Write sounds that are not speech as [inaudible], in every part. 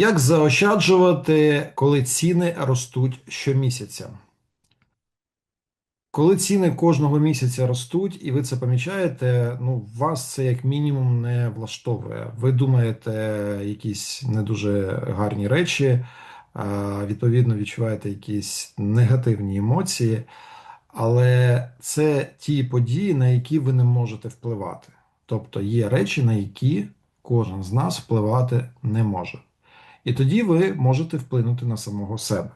Як заощаджувати, коли ціни ростуть щомісяця? Коли ціни кожного місяця ростуть, і ви це помічаєте, ну вас це як мінімум не влаштовує. Ви думаєте якісь не дуже гарні речі, відповідно, відчуваєте якісь негативні емоції, але це ті події, на які ви не можете впливати. Тобто є речі, на які кожен з нас впливати не може. І тоді ви можете вплинути на самого себе.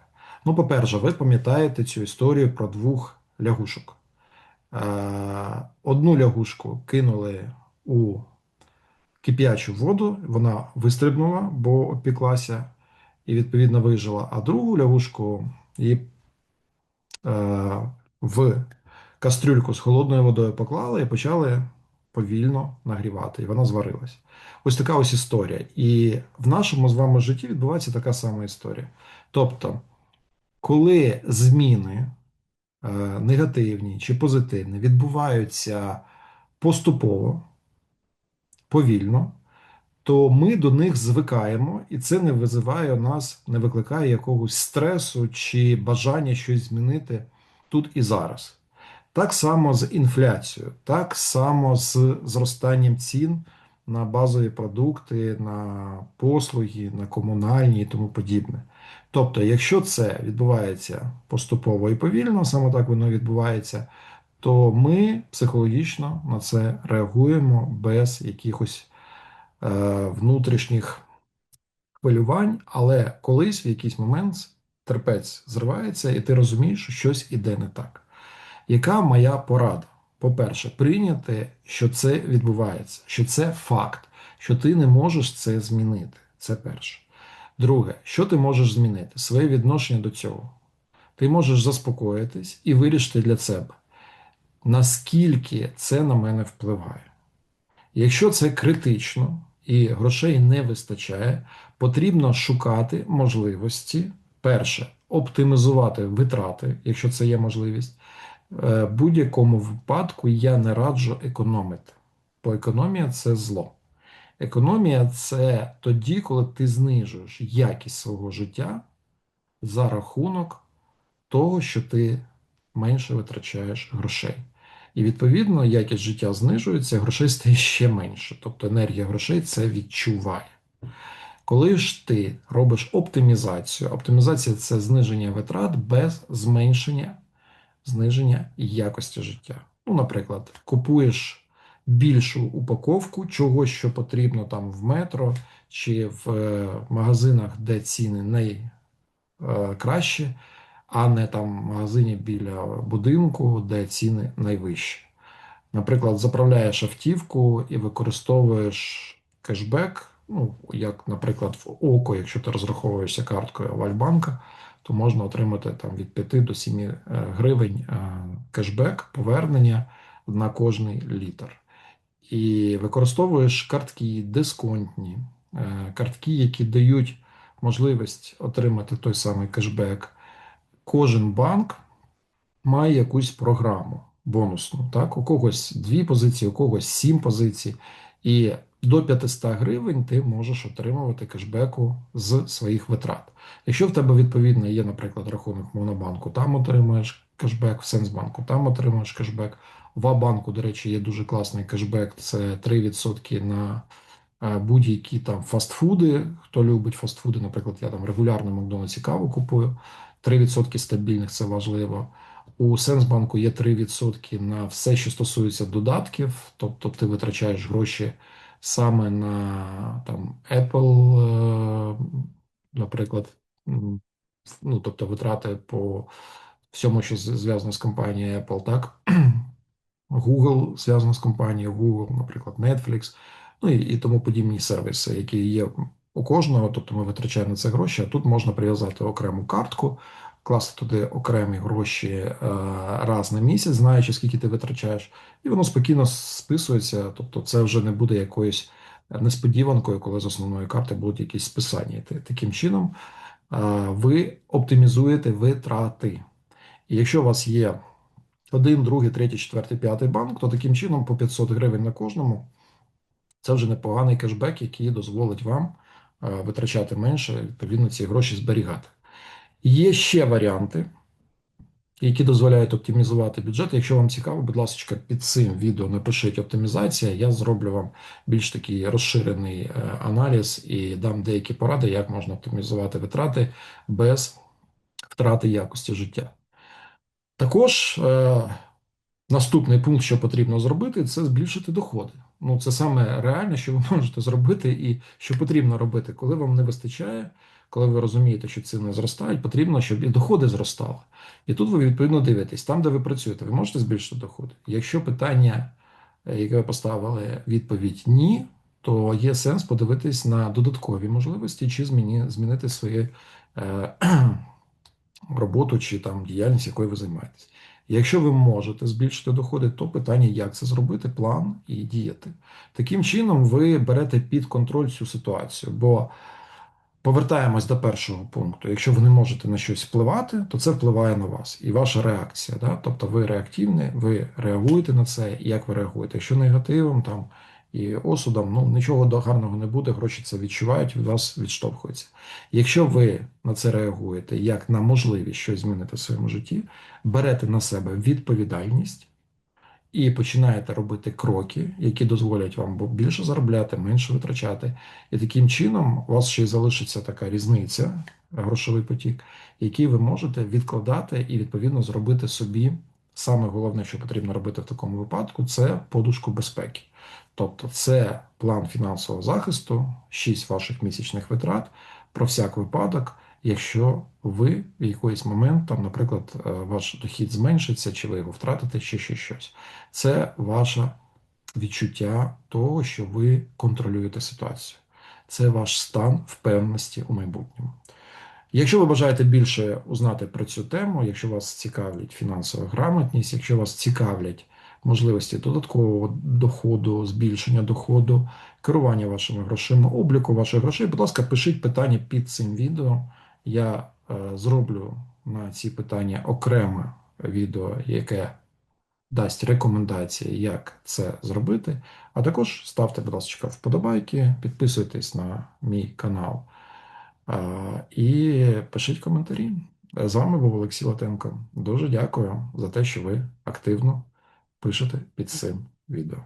Ну, по-перше, ви пам'ятаєте цю історію про двох лягушок. Е, одну лягушку кинули у кип'ячу воду, вона вистрибнула, бо опіклася і, відповідно, вижила. А другу лягушку її е, в кастрюльку з холодною водою поклали і почали повільно нагрівати, і вона зварилась. Ось така ось історія. І в нашому з вами житті відбувається така сама історія. Тобто, коли зміни е, негативні чи позитивні відбуваються поступово, повільно, то ми до них звикаємо, і це не визиває у нас, не викликає якогось стресу чи бажання щось змінити тут і зараз. Так само з інфляцією, так само з зростанням цін на базові продукти, на послуги, на комунальні і тому подібне. Тобто, якщо це відбувається поступово і повільно, саме так воно відбувається, то ми психологічно на це реагуємо без якихось е, внутрішніх хвилювань, але колись в якийсь момент терпець зривається, і ти розумієш, що щось іде не так. Яка моя порада? По-перше, прийняти, що це відбувається, що це факт, що ти не можеш це змінити. Це перше. Друге, що ти можеш змінити? Своє відношення до цього. Ти можеш заспокоїтись і вирішити для себе, наскільки це на мене впливає. Якщо це критично і грошей не вистачає, потрібно шукати можливості, перше, оптимізувати витрати, якщо це є можливість. Е, будь-якому випадку я не раджу економити, бо економія це зло. Економія це тоді, коли ти знижуєш якість свого життя за рахунок того, що ти менше витрачаєш грошей. І відповідно якість життя знижується, грошей стає ще менше. Тобто енергія грошей це відчуває. Коли ж ти робиш оптимізацію, оптимізація це зниження витрат без зменшення зниження якості життя. Ну, наприклад, купуєш більшу упаковку чогось, що потрібно там в метро чи в е, магазинах, де ціни найкращі, а не там в магазині біля будинку, де ціни найвищі. Наприклад, заправляєш автівку і використовуєш кешбек, ну, як, наприклад, в ОКО, якщо ти розраховуєшся карткою Вальбанка, то можна отримати там від 5 до 7 е, гривень е, кешбек, повернення на кожний літр. І використовуєш картки дисконтні, е, картки, які дають можливість отримати той самий кешбек. Кожен банк має якусь програму бонусну. Так? У когось дві позиції, у когось сім позицій. І до 500 гривень ти можеш отримувати кешбеку з своїх витрат. Якщо в тебе відповідно є, наприклад, рахунок Монобанку, там отримуєш кешбек, в Сенсбанку там отримуєш кешбек. В Абанку, до речі, є дуже класний кешбек, це 3% на е, будь-які там фастфуди. Хто любить фастфуди, наприклад, я там регулярно Макдональдсі каву купую. 3% стабільних це важливо. У Сенсбанку є 3% на все, що стосується додатків, тобто ти витрачаєш гроші саме на там Apple, е, наприклад, ну тобто витрати по всьому, що зв'язано з компанією Apple, так? [clears throat] Google зв'язано з компанією Google, наприклад, Netflix, ну і, і тому подібні сервіси, які є у кожного, тобто ми витрачаємо на це гроші, а тут можна прив'язати окрему картку класти туди окремі гроші е, раз на місяць, знаючи, скільки ти витрачаєш, і воно спокійно списується. Тобто, це вже не буде якоюсь несподіванкою, коли з основної карти будуть якісь списання. Таким чином е, ви оптимізуєте витрати. І якщо у вас є один, другий, третій, четвертий, п'ятий банк, то таким чином по 500 гривень на кожному це вже непоганий кешбек, який дозволить вам витрачати менше, відповідно, ці гроші зберігати. Є ще варіанти, які дозволяють оптимізувати бюджет. Якщо вам цікаво, будь ласка, під цим відео напишіть оптимізація. Я зроблю вам більш такий розширений е, аналіз і дам деякі поради, як можна оптимізувати витрати без втрати якості життя. Також е, наступний пункт, що потрібно зробити, це збільшити доходи. Ну, це саме реальне, що ви [laughs] можете зробити, і що потрібно робити, коли вам не вистачає, коли ви розумієте, що ціни зростають, потрібно, щоб і доходи зростали. І тут ви відповідно дивитесь, там, де ви працюєте, ви можете збільшити доходи. Якщо питання, е, яке ви поставили, відповідь ні, то є сенс подивитись на додаткові можливості чи зміни, змінити свої. Е, [clears throat] роботу чи там діяльність, якою ви займаєтесь. Якщо ви можете збільшити доходи, то питання, як це зробити, план і діяти. Таким чином, ви берете під контроль цю ситуацію. Бо повертаємось до першого пункту. Якщо ви не можете на щось впливати, то це впливає на вас і ваша реакція. Да? Тобто ви реактивні, ви реагуєте на це, як ви реагуєте? Якщо негативом там і осудом, ну нічого гарного не буде, гроші це відчувають, від вас відштовхуються. Якщо ви на це реагуєте як на можливість щось змінити в своєму житті, берете на себе відповідальність і починаєте робити кроки, які дозволять вам більше заробляти, менше витрачати. І таким чином у вас ще й залишиться така різниця, грошовий потік, який ви можете відкладати і відповідно зробити собі. Саме головне, що потрібно робити в такому випадку, це подушку безпеки. Тобто, це план фінансового захисту, 6 ваших місячних витрат про всяк випадок, якщо ви в якийсь момент, там, наприклад, е, ваш дохід зменшиться, чи ви його втратите, чи ще щось. Це ваше відчуття того, що ви контролюєте ситуацію. Це ваш стан впевненості у майбутньому. Якщо ви бажаєте більше узнати про цю тему, якщо вас цікавлять фінансова грамотність, якщо вас цікавлять можливості додаткового доходу, збільшення доходу, керування вашими грошима, обліку ваших грошей, будь ласка, пишіть питання під цим відео. Я е, зроблю на ці питання окреме відео, яке дасть рекомендації, як це зробити. А також ставте, будь ласка, вподобайки, підписуйтесь на мій канал. І пишіть коментарі. З вами був Олексій Латенко. Дуже дякую за те, що ви активно пишете під цим відео.